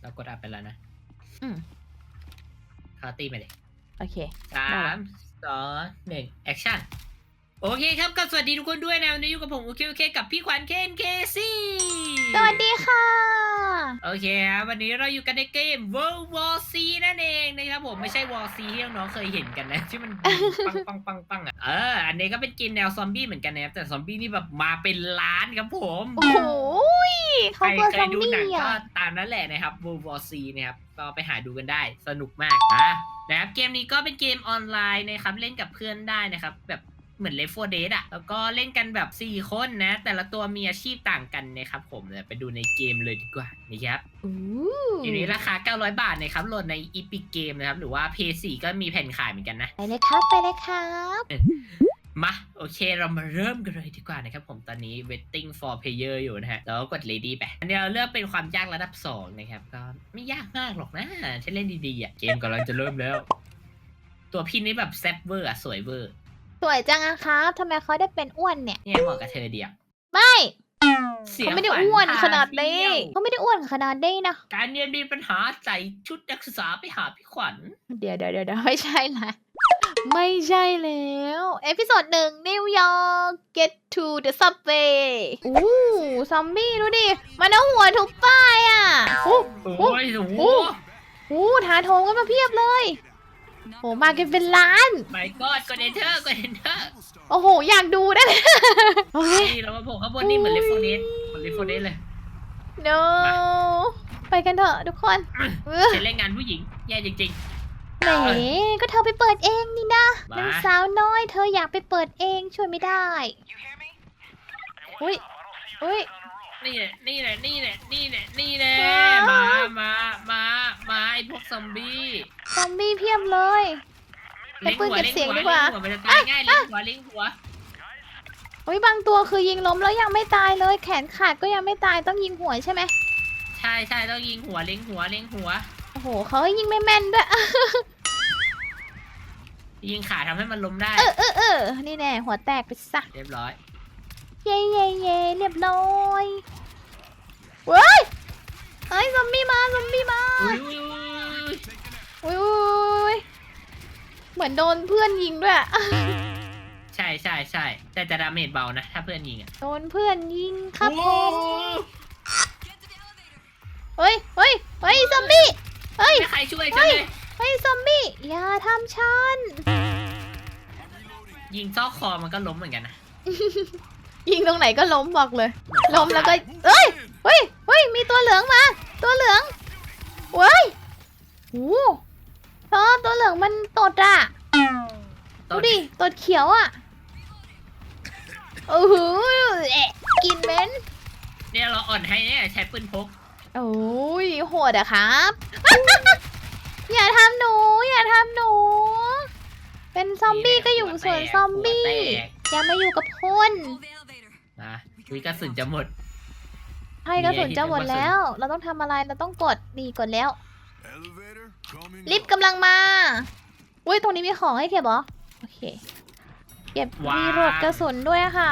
เรากดอัพไปแล้วนะอืม คาตีไปเลยโอเค สามสองหนึ่งแอคชั่น โอเคครับก็สวัสดีทุกคนด้วยนะวันนี้อยู่กับผมโอเคโอเคกับพี่ขวัญเคนเคซี่สวัสดีค่ะ โอเคครับวันนี้เราอยู่กันในเกม World War C นั่นเองนะครับผมไม่ใช่ War C ที่น้องๆเคยเห็นกันนะ ที่มันปังปังปังปังอะเอออันนี้ก็เป็นเกมแนวซอมบี้เหมือนกันนะครับแต่ซอมบี้นี่แบบมาเป็นล้านครับผม โอ้โหยใคเขารเปิดเคซอยมดูบี้หนังก็อะตามนั้นแหละนะครับ World War C นะครับก็ไปหาดูกันได้สนุกมากนะนะครับเกมนี้ก็เป็นเกมออนไลน์นะครับเล่นกับเพื่อนได้นะครับ แบบเหมือน Left 4 Dead อะแล้วก็เล่นกันแบบ 4 คนนะ แต่ละตัวมีอาชีพต่างกันนะครับผมเดี๋ยวไปดูในเกมเลยดีกว่านะครับอู้ทีนี้ราคา 900 บาทนะครับโหลดใน Epic Game นะครับ หรือว่า PS4 ก็มีแผ่นขายเหมือนกันนะ ไปเลยครับ ไปเลยครับ มา โอเคเรามาเริ่มกันเลยดีกว่านะครับผมตอนนี้ waiting for player อยู่นะฮะ แล้วก็กด ready ไป อันนี้เราเลือกเป็นความยากระดับ 2 นะครับ ก็ไม่ยากมากหรอกนะถ้าเล่นดีๆอะ เกมกำลังจะเริ่มแล้ว ตัวพี่นี่แบบแซ่บเวอร์อะ สวยเวอร์ สวยจังอะครับทำไมเขาได้เป็นอ้วนเนี่ย เนี่ยเหมาะกับเธอเดียวไม่เสียเขาไม่ได้ขวัญอ้วนพขนาดนี้เที่ยวเขาไม่ได้อ้วนขนาดนี้นะ การเรียนมีปัญหาใส่ชุดนักศึกษาไปหาพี่ขวัญ เดี๋ยวเดี๋ยวเดี๋ยวเดี๋ยวไม่ใช่ละ ไม่ใช่แล้ว เอพิโซดหนึ่งนิวยอร์ก get to the subway อู้ซอมบี้ดูดิ มันเอาหัวทุบป้ายอะอู้โอ้ยโอ้โหโอ้อู้ทาโถงกันมาเพียบเลยโหมากันเป็นล้าน ไม่กอดกด enter กด enter โอ้โห อยากดูได้เลยโอเคนี่เรามาโผล่ข้างบนนี่เหมือนเลฟโฟเนสเหมือนเลฟโฟเนสเลย no ไปกันเถอะทุกคนเออเซ็นเล่นงานผู้หญิง แย่จริง แหมก็เธอไปเปิดเองนี่นะมา นางสาวน้อย เธออยากไปเปิดเองช่วยไม่ได้ อุ้ยอุ้ยๆนี่แหละนี่แหละนี่แหละนี่แหละนี่แหละว้าวมา มา มา มาไอพวกซอมบี้ซอมบี้เพียบเลยเลี้ยงหัวไปปืนเก็บเลี้ยงเสียงหัวดีกว่า เลี้ยงหัวมันจะตายง่ายเลี้ยงหัวเลี้ยงหัวอุ้ยบางตัวคือยิงล้มแล้วยังไม่ตายเลย แขนขาดก็ยังไม่ตายต้องยิงหัวใช่ไหมใช่ใช่ต้องยิงหัวเลี้ยงหัวเลี้ยงหัว โอ้โหเขาให้ยิงไม่แม่นด้วย ยิงขาทำให้มันล้มได้ เออเออเออนี่แน่หัวแตกไปซะ เรียบร้อย เย่เย่เย่เรียบร้อยเว้ยเฮ้ยซอมบี้มาซอมบี้มาอุ้ยอุ้ยอุ้ยอุ้ยอุ้ยเหมือนโดนเพื่อนยิงด้วย ใช่ใช่ใช่แต่จะดาเมจเบานะ ถ้าเพื่อนยิงอะโดนเพื่อนยิงครับผโอ้มเฮ้ยเฮ้ยเฮ้ยซอมบี้ เฮ้ย ไม่ใครช่วยฉันเลย เฮ้ยซอมบี้อย่าทำฉัน ยิงซอกคอมันก็ล้มเหมือนกันนะ ยิงตรงไหนก็ล้มบอกเลย ล้มแล้วก็เอ้ยเฮ้ยเฮ้ยมีตัวเหลืองมา ตัวเหลืองเว้ยโอ้เธอตัวเหลืองมันตดอะต้ดูนดิตดเขียวอะโอ้โหเอะกินเหม็นเนี่ยเราอ่อนให้เนี่ยใช้ปืนพก โอ้ยโหดอะครับ อย่าทำหนู อย่าทำหนู เป็นซอมบี้ก็อยู่ส่วนซอมบี้ อย่ามาอยู่กับคนนะวิกระสุนจะหมดใช่กระสุนจะหมดแล้ว เราต้องทำอะไร เราต้องกดนี่กดแล้ว ลิฟต์กำลังมาอุ้ยตรงนี้มีของให้เก็บเหรอ โอเค เก็บว้าวรีโหลดกระสุนด้วยค่ะ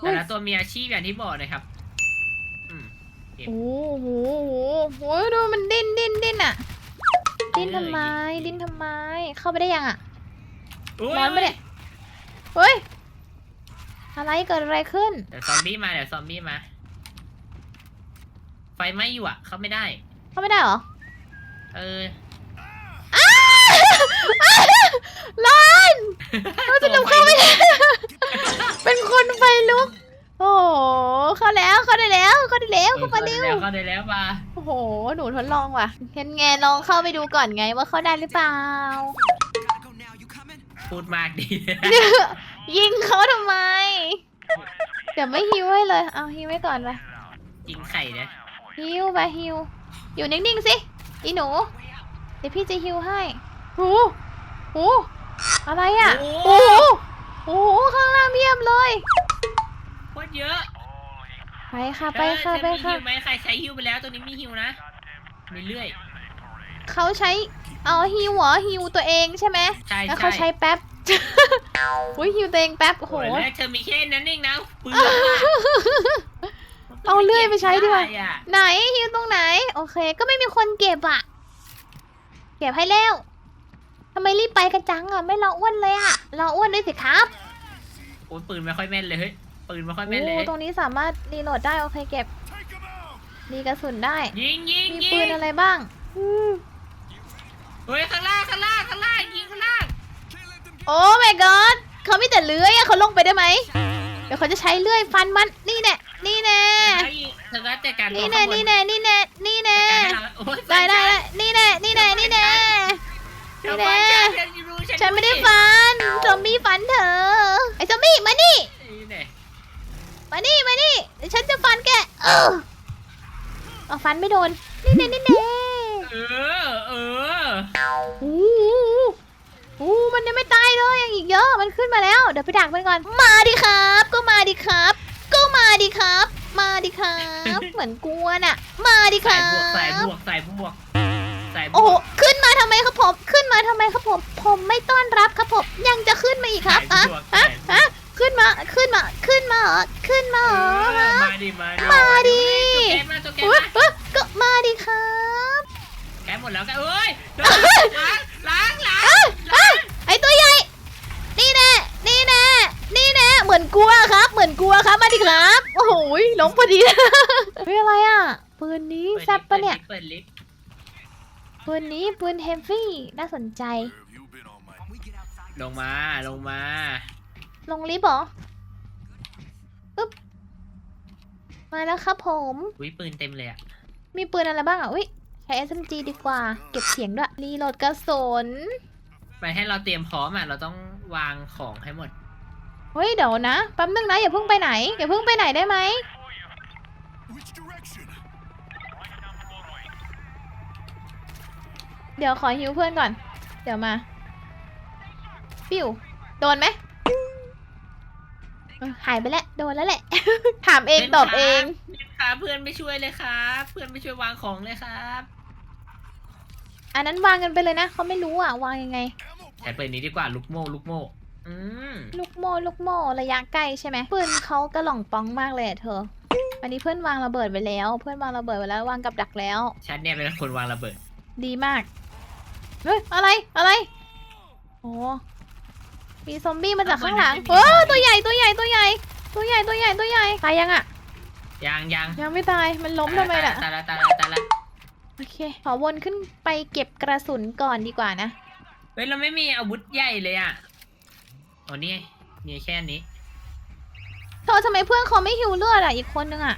แต่ละตัวมีอาชีพอย่างที่บอกเลยครับอืม โอ้โหโอ้โหโอ้ยดูมันดิ้นดิ้นดิ้นอะดิ้นทำไม ดิ้นทำไม เข้าไปได้ยังอะอุ๊ร้อนปะเนี่ยเฮ้ย อะไรเกิดอะไรขึ้น เดี๋ยวซอมบี้มาเดี๋ยวซอมบี้มา ไฟไหม้อยู่อะเข้าไม่ได้ เข้าไม่ได้เหรอ เออร้อนเราจะนำเข้าไม่ได้ เป็นคนไฟลุก โอ้โหเข้าแล้วเข้าได้แล้วเข้าได้แล้วเข้ามาเร็วเข้าได้แล้วมาโอ้โห หนูทดลองว่ะเห็นไงลองเข้าไปดูก่อนไงว่าเข้าได้หรือเปล่า พูดมากดียิงเขาทำไม เดี๋ยวไม่ฮิวให้เลย เอาฮิวไว้ก่อนไปยิงไข่นะฮิวไปฮิว อยู่นิ่งๆสิอีหนู เดี๋ยวพี่จะฮิวให้โอ้โหอะไรอะโอ้โอ้โหโอ้โหข้างล่างเพียบเลยโคตรเยอะไปค่ะไปค่ะเธอไปมีค่ะฮิวไหมใครใช้ฮิวไปแล้วตัวนี้มีฮิวนะมีเรื่อยเขาใช้เอาฮิวเหรอฮิวตัวเองใช่ไหมใช่แล้วเขาใช่ใช้แป๊บอุ้ยฮิวตัวเองแป๊บโอ้โหโอ้ยแล้วเธอมีแค่นั้นเองนะปืนเอาเลื่อยไปใช้ดีกว่าได้อะไหนฮิวตรงไหน โอเค ก็ไม่มีคนเก็บอะเก็บให้แล้วทำไมรีบไปกันจังอะไม่รออ้วนเลยอะรออ้วนด้วยสิครับโอ้ยปืนไม่ค่อยแม่นเลยเฮ้ย ปืนไม่ค่อยแม่นเลยโอ้ตรงนี้สามารถรีโหลดได้โอเคเก็บรีกระสุนได้ ยิงยิงมียิปืนงอะไรบ้างอืมเฮ้ยข้างล่างข้างล่างข้างล่างยิงข้างล่างโอ้ my god เขามีแต่เลื้อยอะเขาลงไปได้ไหมเดี๋ยวเขาจะใช้เลื่อยฟันมันนี่แน่นี่แน่ไอ้เธอก็จัดการนี่ตัวแน่ข้างบนี่แน่นี่แน่นี่แน่จัดการให้เราโอ้ยได้ได้ได้นี่แน่นี่แน่นี่แน่ ชาวนี่บ้าแน่นฉันรู้ฉันไม่ได้ฟัน ซอมบี้ฟันเธอ ไอ้ซอมบี้มานี่นี่แน่ มานี่มานี่เดี๋ยวฉันจะฟันแกเออเอาฟันไม่โดน นี่แน่นี่แน่เออ เออ โอ้โหโอ้โหมันยังไม่ตายเลยยังอีกเยอะ มันขึ้นมาแล้ว เดี๋ยวไปดักมันก่อน มาดิครับ ก็มาดิครับ ก็มาดิครับ มาดิครับ เหมือนกลัวน่ะ มาดิคใส่รับบวกใส่บวกใส่บวกใส่บโอ้วโหกขึ้นมาทำไมครับผม ขึ้นมาทำไมครับผม ผมไม่ต้อนรับครับผม ยังจะขึ้นมาอีกครับใส่อะบวกฮะใส่บวกฮะ ขึ้นมา ขึ้นมา ขึ้นมาเหรอขึ้นมาเหรอเอฮะอมาดิมาดิมาดิตัวแกมาตัวแกอุ๊ยมาเอ้ยก็มาดิครับแกหมดแล้วแกเอ้ยล้างล้างล้าง เอ้ยเอ้ยไอตัวใหญ่ นี่แน่ นี่แน่ นี่แน่ เหมือนกลัวครับ เหมือนกลัวครับ มาดิครับ โอ้โหยล้มพอดีเฮ้ยอะไรอะ ปืนนี้แซ่บปะเนี่ย เปิดลิฟต์ปืนนี้ปืนเฮฟวี่น่าสนใจ ลงมาลงมา ลงลิฟต์เหรออึ๊บมาแล้วครับผมอุ้ยปืนเต็มเลยอะมีปืนอะไรบ้างอะอุ้ยใช้ SMG ดีกว่า เก็บเสียงด้วย รีโหลดกระสุนไปให้เราเตรียมพร้อมอะเราต้องวางของให้หมด เฮ้ยเดี๋ยวนะแป๊บนึงนะอย่าเพิ่งไปไหนอย่าเพิ่งไปไหนได้ไหม Which direction? เดี๋ยวขอฮิวเพื่อนก่อน เดี๋ยวมา ปิ้วโดนไหม เออหายไปแล้วโดนแล้วแหละ ถามเองตอบเองครับเพื่อนไม่ช่วยเลยครับ เพื่อนไม่ช่วยวางของเลยครับอันนั้นวางกันไปเลยนะเขาไม่รู้อะวางยังไง ใช้ปืนนี้ดีกว่าลูกโม่ลูกโม่อืมลูกโม่ลูกโม่ระยะใกล้ใช่ไหมปืนเขากระหล่องปองมากเลยอะเธอ อันนี้เพื่อนวางระเบิดไปแล้ว เพื่อนวางระเบิดไปแล้ววางกับดักแล้ว ฉันเนี่ยเป็นคนวางระเบิด ดีมาก เฮ้ยอะไรอะไร โอ้ มีซอมบี้มาจากข้างหลังโอ้ตัวใหญ่ตัวใหญ่ตัวใหญ่ ตัวใหญ่ตัวใหญ่ตัวใหญ่ตายยังอะ ยังยังยังไม่ตายมันล้มทำไมล่ะตายละตายละตายละโอเคขอวนขึ้นไปเก็บกระสุนก่อนดีกว่านะเฮ้ยเราไม่มีอาวุธใหญ่เลยอะโอ้นี่มีแค่นี้เธอทำไมเพื่อนเขาไม่หิวเลือดอะอีกคนนึงอะ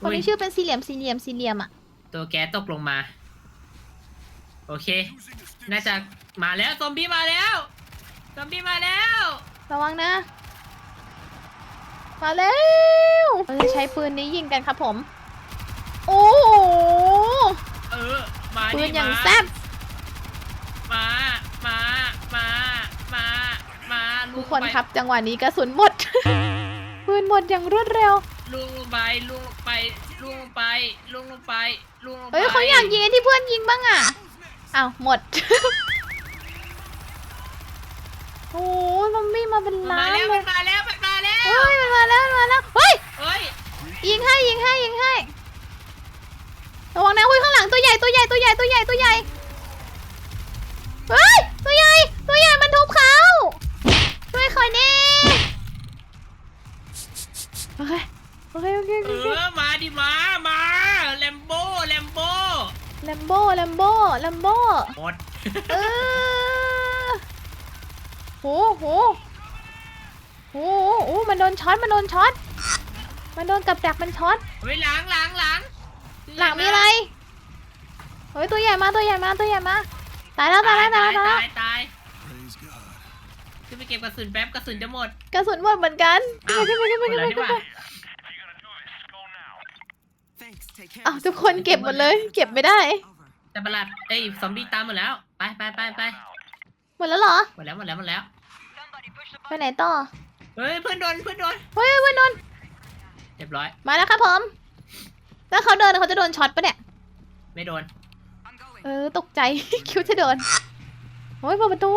คนอุ้ยนี้ชื่อเป็นสี่เหลี่ยมสี่เหลี่ยมสี่เหลี่ยมอะตัวแก๊สตกลงมา โอเค Using the stim น่าจะมาแล้วซอมบี้มาแล้ว ซอมบี้มาแล้ว ระวังนะ มาแล้วเราจะใช้ปืนนี้ยิงกันครับผม โอ้โหเออ มาดิปืนอย่างมาแซ่บมา มา มา มา มาลูทุกกคนไปครับจังหวะนี้กระสุนหมด ปืนหมดอย่างรวดเร็วลูกลงไปลูกลงไปลูกลงไปลูกลงไปลูกลงไปเฮ้ยเขาอยากยิงไอ้ที่เพื่อนยิงบ้างอะอ้าวหมด โอ้โหซอมบี้มาเป็นมันล้ามานแล้วเลมัยนมาแล้วมันมาแล้ว เฮ้ยมันมาแล้วมันมาแล้วเฮ้ยเฮ้ย ยิงให้ยิงให้ยิงให้ระวังนะคุยข้างหลังตัวใหญ่ตัวใหญ่ตัวใหญ่ตัวใหญ่ตัวใหญ่เฮ้ยตัวใหญ่ตัวใหญ่มันทุบเขาช่วยเขาแน่โอเคโอเคโอเคโอเอเค อ มาดิมา มาแลมโบ้แลมโบ้ แลมโบ้แลมโบ้แลมโบ้หมด เออ โหโหโหโอ้มันโดนช็อต มันโดนช็อต มันโดนกับดักมันช็อต เฮ้ยหลังหลังหลังหลังมีอะไร เฮ้ยตัวใหญ่มาตัวใหญ่มาตัวใหญ่มา ตายแล้วตายแล้วตายแล้วตายแล้วตายตาย Praise God. ขึ้นไปเก็บกระสุนแป๊บกระสุนจะหมด กระสุนหมดเหมือนกันอ้าวขึ้นไปขึ้นไปหมขึ้ดนแล้วไปที่ขึ้นว่าไปอ้าวทุกคนเก็บหมดเลย เก็บไม่ได้ แต่ประหลาดเอ้ยซอมบี้ตามหมดแล้ว ไปไปไปไป หมดแล้วเหรอ หมดแล้วหมดแล้วหมดแล้ว ไปไหนต่อ เฮ้ยเพื่อนโดนเพื่อนโดนเฮ้ยเพื่อนโดน เรียบร้อย มาแล้วครับผม แล้วเขาเดินเขาจะโดนช็อตปะเนี่ย ไม่โดน เออตกใจ คิวจะโดนโอ้ยเปิดประตู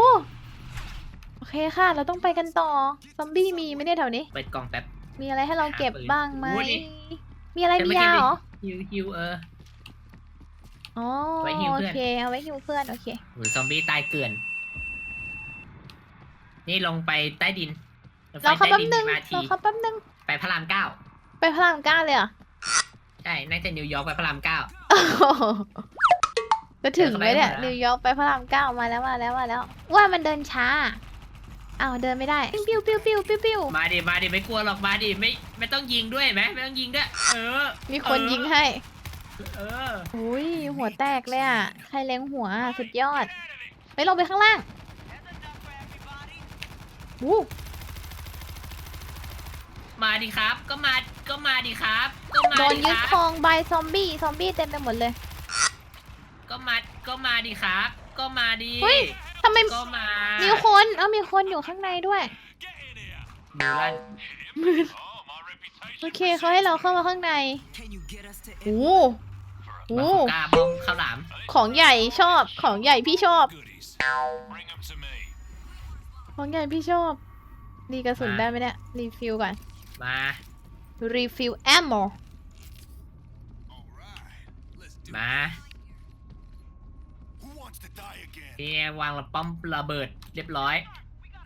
โอเคค่ะ เราต้องไปกันต่อ ซอมบี้มีไหมเนี่ยแถวนี้ เปิดกล่องแป๊บ มีอะไรให้เราเก็บหาปืนบ้างไหม โอ้ดิมีอะไรแต่มีเมื่อกี้ยาเหรอ ฮิวฮิวเออ อ๋อไว้หิวโอเพื่อน เคเอาไว้หิวเพื่อนโอเคหรือซอมบี้ตายเกลื่อน นี่ลงไปใต้ดินรถไฟเราเขาใต้แป๊บดินนึงมาทีเราเขาแป๊บนึง ไปพระรามเก้าไปพระรามเก้าเลยเหรอใช่น่าจะนิวยอร์กไปพระรามเก้าโอ้โหจะถึงไหมเนี่ยเดินเข้าไปหมดแล้วนิวยอร์กไปพระรามเก้ามาแล้วมาแล้วมาแล้ว ว่ามันเดินช้าอ้าวเดินไม่ได้ปิ้วปิ้วปิ้วปิ้วปิ้วมาดิมาดิไม่กลัวหรอกมาดิไม่ไม่ต้องยิงด้วยไหมไม่ต้องยิงด้วยเออ มีคนเออยิงให้ เออ อุ้ยหัวแตกเลยอะ ใครเล็งหัวอะสุดยอด ไปลงไปข้างล่าง อู้มาดิครับ ก็มาก็มาดิครับ ก็มาโดนดิยึคดรับครองใบซอมบี้ซอมบี้เต็มไปหมดเลย ก็มาก็มาดิครับ ก็มาดิเฮ้ย ทำไมก็มามีมีคน เอ้ามีคนอยู่ข้างในด้วย มือลั่นโอเคเขาให้เราเข้ามาข้างในโอ้โหบาสุก้าบ้องข้าวหลามของใหญ่ชอบของใหญ่พี่ชอบ Goodies. Bring them to me. ของใหญ่พี่ชอบรีกระสุนมาได้ไหมเนี่ย รีฟิลก่อน มา รีฟิลแอมโม All right. Let's do มา it. Who wants to die again? พี่วางระป้อมระเบิดเรียบร้อย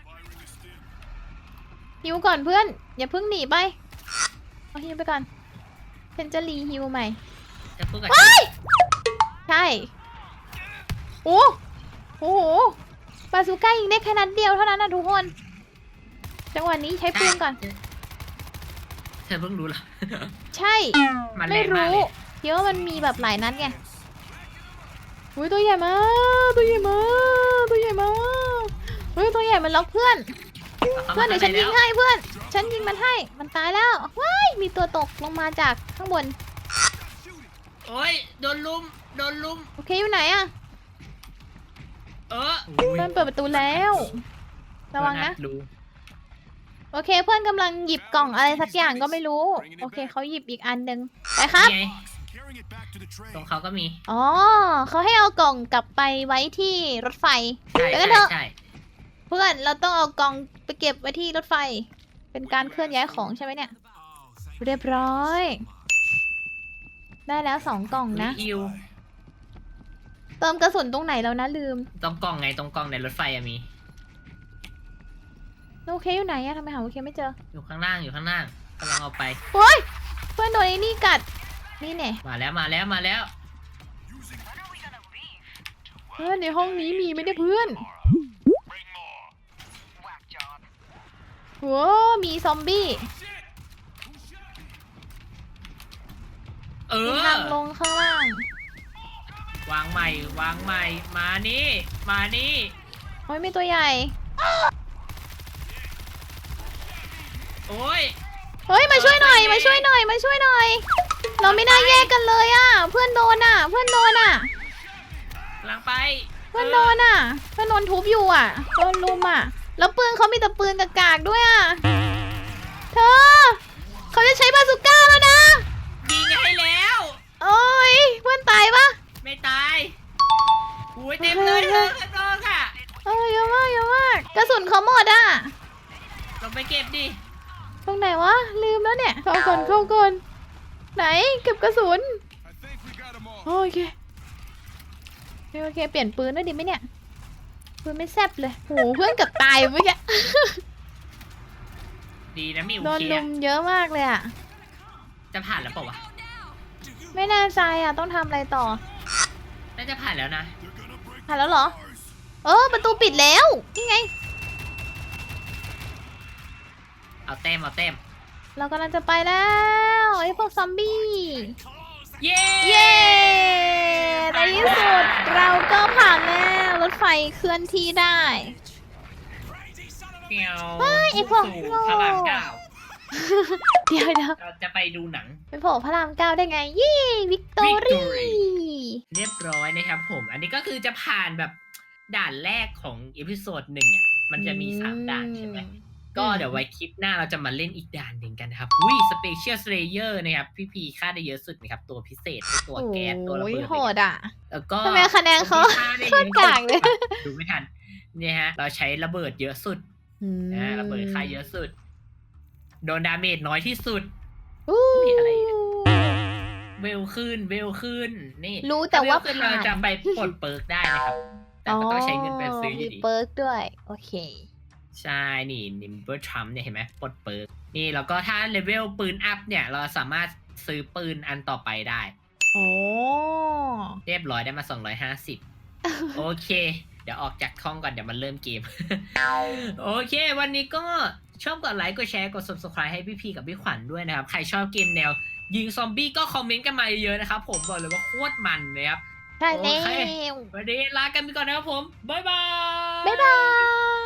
Firing the stim. ฮิวก่อนเพื่อน อย่าเพิ่งหนีไป เอาฮิวไปก่อนฉันจะรีฮิวใหม่จะพูดกับใช่ โอ้โอ้โห บาซูก้ายิงได้แค่นัดเดียวเท่านั้นนะทุกคน จังหวะนี้ใช้ปืนก่อน เธอเพิ่งรู้เหรอ ใช่ มันแรไม่งมากรู้เลยเดี๋ยวามันมีแบบหลายนัดไงอุ้ยตัวใหญ่มากตัวใหญ่มากตัวใหญ่มากเฮ้ยตัวใหญ่มันล็อกเพื่อนอาเพื่อนเดี๋ยวฉันยิงให้ให้เพื่อน ฉันยิงมันให้ มันตายแล้ว ว้าย มีตัวตกลงมาจากข้างบน โอ้ย โดนลุม โดนลุม โอเคอยู่ไหนอะ เออเพื่อนเปิดประตูแล้ว ระวังนะ ดูโอเคเพื่อนกำลังหยิบกล่องอะไรสักอย่างก็ไม่รู้ โอเคเขาหยิบอีกอันหนึ่งไปครับ นี่ไง Carrying it back to the train. ตรงเขาก็มีอ๋อเขาให้เอากล่องกลับไปไว้ที่รถไฟ ใช่เดี๋ยวกัใช่นเถอะ ใช่เพื่อนเราต้องเอากล่องไปเก็บไว้ที่รถไฟ เป็นการเคลื่อนย้ายของใช่ไหมเนี่ย เรียบร้อย ได้แล้วสองกล่องนะฮิว เติมกระสุนตรงไหนแล้วนะลืม ตรงกล่องไงตรงกล่องในรถไฟอะมี โอเคอยู่ไหนอะทำไมหาโอเคไม่เจออยู่ข้างล่างอยู่ข้างล่างกำลังเอาไปเฮ้ยเพื่อนโดนไอ้นี่กัด นี่เนี่ยมาแล้วมาแล้วมาแล้ว Using เพื่อนในห้องนี้มีไหมเนี่ยเพื่อน bring more. โว้มีซอมบี้เอมีอทางลงข้างล่าง วางใหม่ วางใหม่ มานี่ มานี่ โอ้ยมีตัวใหญ่ โอ้ย เฮ้ยมาช่วยหน่อย มาช่วยหน่อย มาช่วยหน่อย เราไม่น่าแยกกันเลยอะ เพื่อนโดนอะ เพื่อนโดนอะกำลังไปเพื่อนโดนอะ เพื่อนโดนทุบอยู่อะโดนลุมอะ แล้วปืนเขามีแต่ปืนกากๆด้วยอะ เธอ เขาจะใช้บาซูก้าแล้วนะ ยิงให้แล้ว โอ้ยเพื่อนตายปะ ไม่ตายโอ้ยเต็มเลยเธอข้างนอกอะเออเยอะมากเยอะมากกระสุนเขาหมดอะ ลงไปเก็บดิ ตรงไหนวะ ลืมแล้วเนี่ย เข้าก่อนเข้าก่อน ไหนเก็บกระสุน I think we got them all. โอเคโอเค โอเค เปลี่ยนปืนด้วยดีไหมเนี่ย ปืนไม่แซบเลยโหเพื่อนเกับตายเมื่อกี้ ดีนะมีโอโดนเคลุอะมเยอะมากเลยอะ จะผ่านแล้วเปล่าวะ ไม่แน่ใจอะ ต้องทำอะไรต่อน่า จะผ่านแล้วนะ They're gonna break ผ่านแล้วเหรอ ours. เออประตูปิดแล้วนี่ไง เอาแต้มเอาแต้มเรากำลังจะไปแล้วไอ้พวกซอมบี้ เย้เย้ในที่สุดเราก็ผ่านแล้วรถไฟเคลื่อนที่ได้เปียวเฮ้ยไอ้พวกสู่โง่พระรามเก้าเดี๋ยวเดี๋ยวเราจะไปดูหนัง ไปโผล่พระรามเก้าได้ไงยี่วิกตอรี่ Victory เรียบร้อยนะครับผม อันนี้ก็คือจะผ่านแบบด่านแรกของเอพิโซดหนึ่งอะมันจะมีสามด่านใช่ไหมก็เดี๋ยวไว้คลิปหน้าเราจะมาเล่นอีกด่านหนึ่งกันนะครับ อุ้ยสเปเชียลสเลเยอร์นะครับพี่พีค่าได้เยอะสุดนะครับ ตัวพิเศษตัวแก๊สตัวระโอ้ยเบิดโหดอะแล้วก็ทำไมคะแนนเขามีค่ได้โคตรกากเลยดูไม่ทันเนี่ยฮะ เราใช้ระเบิดเยอะสุดนะระเบิดค่าเยอะสุด โดนดาเมจน้อยที่สุดอู้อุ๊ยอะไร เนี่ยเวลขึ้นเวลขึ้น นี่รู้แต่ว่าเวลขึ้นผ่าเราน จะไปปลดเปิร์กได้นะครับ แต่ก็ต้องใช้เงินไปซื้ออมียู่ดี เปิร์กด้วย โอเค ใช่ นี่นิมเบอร์ทรัมเนี่ยเห็นไหมปลดเปิร์กนี่ แล้วก็ถ้าเลเวลปืนอัพเนี่ย เราสามารถซื้อปืนอันต่อไปได้ โอ้ เรียบร้อยได้มา 250 โอเค เดี๋ยวออกจากห้องก่อน เดี๋ยวมันเริ่มเกม โอเค วันนี้ก็ชอบกดไลค์ กดแชร์ กด subscribe ให้พี่พีกับพี่ขวัญด้วยนะครับ ใครชอบเกมแนว ยิงซอมบี้ก็คอมเมนต์กันมาเยอะๆนะครับ ผมบอกเลยว่าโคตรมันเลยครับ ใช่แล้โอเค ววันนี้ลากันไปก่อนนะครับผม บ๊ายบาย บ๊ายบาย